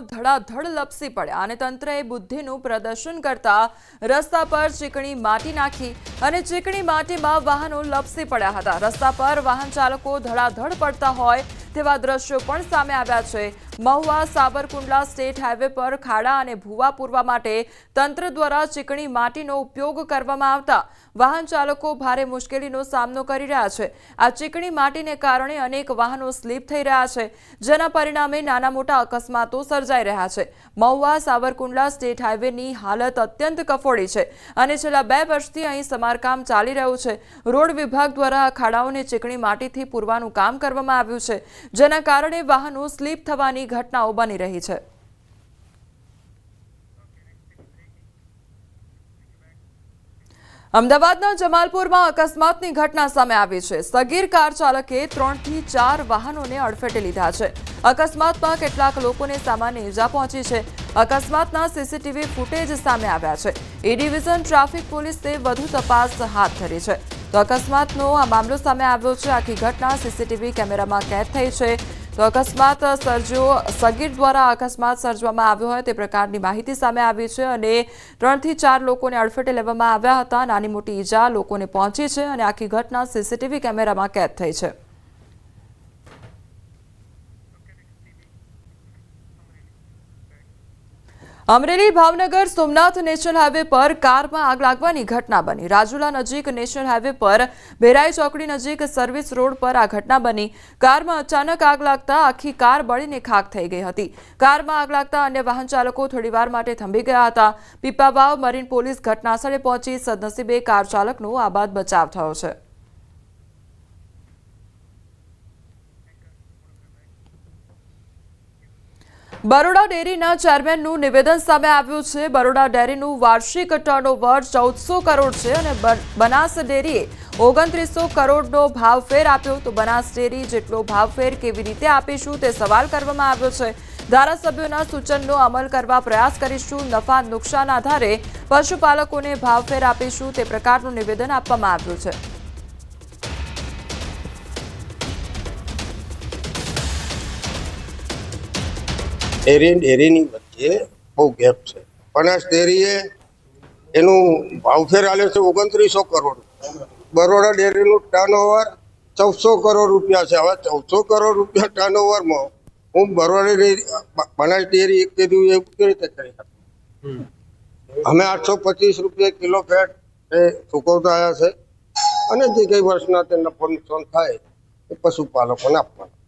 ધડાધડ લપસી પડ્યા અને તંત્રએ બુદ્ધિનું પ્રદર્શન કરતા રસ્તા પર ચીકણી માટી નાખી અને ચીકણી માટીમાં વાહનો લપસી પડ્યા હતા. રસ્તા પર વાહન ચાલકો ધડાધડ પડતા હોય તેવા દ્રશ્યો પણ સામે આવ્યા છે. મહુવા સાબરકુંડલા સ્ટેટ હાઈવે પર ખાડા અને ભૂવા પૂરવા માટે તંત્ર દ્વારા ચીકણી માટીનો ઉપયોગ કરવામાં આવતા વાહન ચાલકો ભારે મુશ્કેલીનો સામનો કરી રહ્યા છે. આ ચીકણી માટીને કારણે અનેક વાહનો સ્લીપ થઈ રહ્યા છે, જેના પરિણામે નાના મોટા અકસ્માતો સર્જાઈ રહ્યા છે. મહુવા સાબરકુંડલા સ્ટેટ હાઈવેની હાલત અત્યંત કફોડી છે અને છેલ્લા બે વર્ષથી અહીં સમારકામ ચાલી રહ્યું છે. રોડ વિભાગ દ્વારા ખાડાઓને ચીકણી માટીથી પૂરવાનું કામ કરવામાં આવ્યું છે, જેના કારણે વાહનો સ્લીપ થવાની ઘટનાઓ બની રહી છે. અમદાવાદના જમાલપુરમાં અકસ્માતની ઘટના સામે આવી છે. સગીર કાર ચાલકે ત્રણથી ચાર વાહનોને અડફેટે લીધા છે. અકસ્માતમાં કેટલાક લોકોને સામાન્ય ઈજા પહોંચી છે. અકસ્માતના સીસીટીવી ફૂટેજ સામે આવ્યા છે. એ ડિવિઝન ટ્રાફિક પોલીસે વધુ તપાસ હાથ ધરી છે. તો અકસ્માતનો આ મામલો સામે આવ્યો છે. આખી ઘટના સીસીટીવી કેમેરામાં કેદ થઈ છે. તો અકસ્માત સર્જ્યો સગીર દ્વારા અકસ્માત સર્જવામાં આવ્યો હોય તે પ્રકારની માહિતી સામે આવી છે અને ત્રણથી ચાર લોકોને અડફેટે લેવામાં આવ્યા હતા. નાની મોટી ઈજા લોકોને પહોંચી છે અને આખી ઘટના સીસીટીવી કેમેરામાં કેદ થઈ છે. અમરેલી ભાવનગર સોમનાથ નેશનલ હાઈવે પર કારમાં આગ લાગવાની ઘટના બની. રાજુલા નજીક નેશનલ હાઈવે પર ભેરાઈ ચોકડી નજીક સર્વિસ રોડ પર આ ઘટના બની. કારમાં અચાનક આગ લાગતા આખી કાર બળીને ખાક થઈ ગઈ હતી. કારમાં આગ લાગતા અન્ય વાહન ચાલકો થોડીવાર માટે થંભી ગયા હતા. પીપાવાવ મરીન પોલીસ ઘટનાસ્થળે પહોંચી સદનસીબે કાર ચાલકનો આબાદ બચાવ થયો છે. બરોડા ડેરીના ચેરમેનનું નિવેદન સામે આવ્યું છે. બરોડા ડેરીનું વાર્ષિક ટર્નઓવર ચૌદસો કરોડ છે અને બનાસ ડેરીએ ઓગણત્રીસો કરોડનો ભાવફેર આપ્યો. તો બનાસ ડેરી જેટલો ભાવફેર કેવી રીતે આપીશું તે સવાલ કરવામાં આવ્યો છે. ધારાસભ્યોના સૂચનનો અમલ કરવા પ્રયાસ કરીશું. નફા નુકસાન આધારે પશુપાલકોને ભાવફેર આપીશું. તે પ્રકારનું નિવેદન આપવામાં આવ્યું છે. ડેરી ડેરીની વચ્ચે બહુ ગેપ છે. બનાસ ડેરીએ એનું ભાવફેર આલે છે ઓગણત્રીસો કરોડ બરોડા ડેરીનું ટર્નઓવર ચૌદસો કરોડ રૂપિયા છે. હવે ચૌદસો કરોડ રૂપિયા ટર્નઓવરમાં હું બરોડા ડેરી બનાસ ડેરી એક કીધું એવું કેવી રીતે કરી અમે આઠસો પચીસ રૂપિયા કિલો ફેટ એ ચૂકવતા આવ્યા છે. અને જે કઈ વર્ષના તે નફો નુકસાન થાય એ પશુપાલકોને આપવાનું.